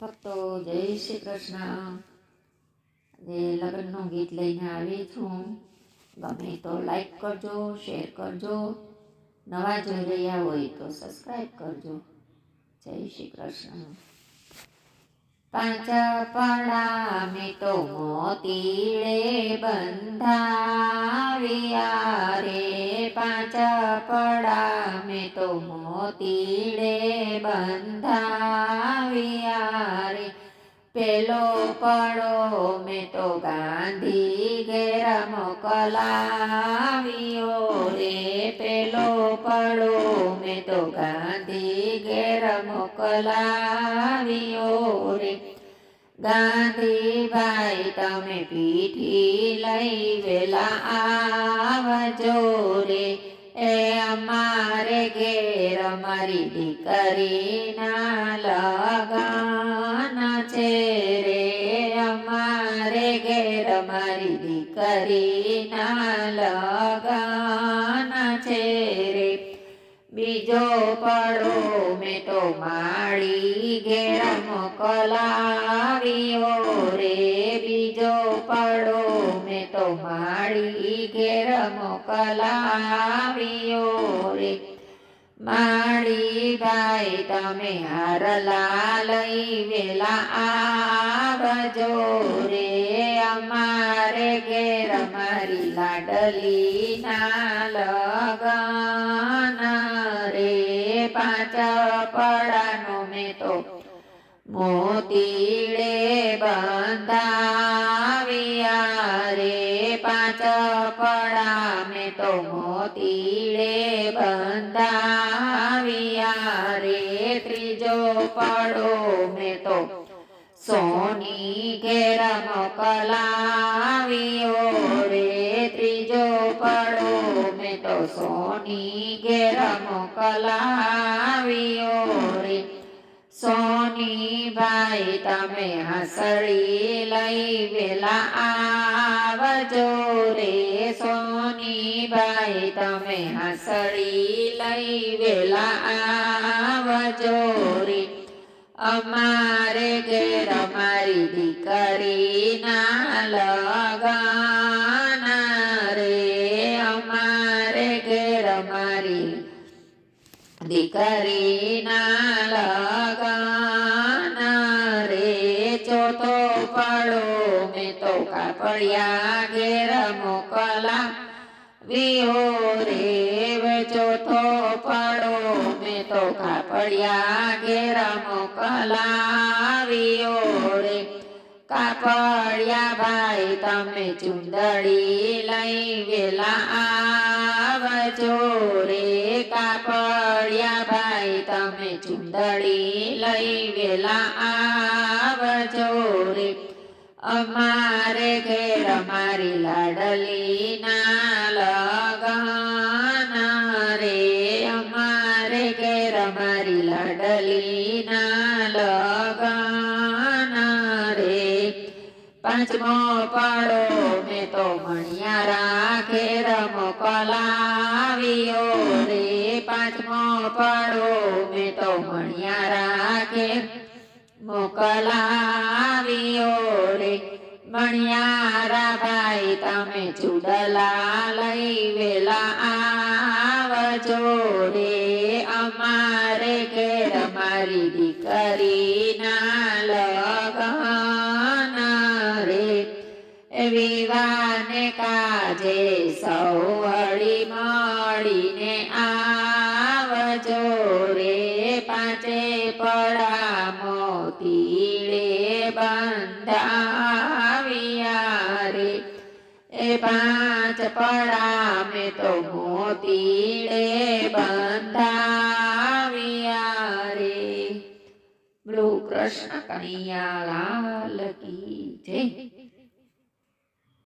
ભક્તો, જય શ્રી કૃષ્ણ. આજે લગ્નનું ગીત લઈને આવી છું. ગમે તો લાઈક કરજો શેર કરજો. નવા જોઈ રહ્યા હોય તો સબસ્ક્રાઈબ કરજો. જય શ્રી કૃષ્ણ. પાંચ પડા મેં તો મોતીડે બંધાવ્યા રે. પાંચ પડા મેં તો મોતીડે બંધાવ્યા રે. પેલો પડો મેં તો ગાંધી ઘેર મોકલાવ્યો રે. પેલો પડો મેં તો ગાંધી ઘેર મોકલાવ્યો રે. ગાંધીભાઈ, તમે પીઠી લઈ વેલા આવજો રે. એ અમારે ઘેર અમારી દીકરીના લગન છે રે. અમારે ઘેર અમારી દીકરીના લગાના છે રે. બીજો પડો માળી ઘેર મોકલાવ્યો રે, બીજો પડો મેં તો માળી ઘેર મોકલાવ્યો રે. માળી ભાઈ, તમે હારલા લઈ વેલા આવજો રે. અમારે ઘેર મારી લાડલી ના પાંચ પડાનો મેં તો મોતીડે બંધાવ્યા રે પાંચ પડા મેં તો મોતીડે બંધાવ્યા રે ત્રીજો પડો મેં તો સોની ઘેરમ કલાવ્યો રે તો સોની ઘેર મોકલાવ્યો રે. સોની ભાઈ, તમે હસડી લઈ વેલા આવજો રે. સોની ભાઈ, તમે હસડી લઈ વેલા આવજો રે. અમારે ઘેર અમારી દીકરીના લગન દીકરીના લગન રે ચોથો પડો મેં તો કાપડિયા ઘેર મોકલા વિયો રે ચોથો પડો મેં તો કાપડિયા ઘેર મોકલાવ્યો રે કાપડિયા ભાઈ તમે ચુંદડી લઈ વેલા આવજો રે કાપડિયા ભાઈ તમે લઈ વેલા આવજો રે. અમારે ઘેર અમારી લાડલી ના લગન રે. અમારે ઘેર અમારી લાડલી ના લગન રે. પાંચમો પાડો મેં તો મણિયારા ઘેર મોકલાવ્યો. રે પાંચમો પાડો તો મણિયારા ઘેર મોકલાવ્યો રે ભણિયારા ભાઈ તમે ચુડલા લઈ વેલા આવજો રે. અમારે ઘેર મારી દીકરીના લગન રે. વિવાને કાજે સૌ હળી મળીને આવજો પડા મોતીડે બંધાવ્યા રે. એ પાંચ પડા મેં તો મોતીડે બંધાવ્યા રે. બોલો કૃષ્ણ કનૈયા લાલ કી જય.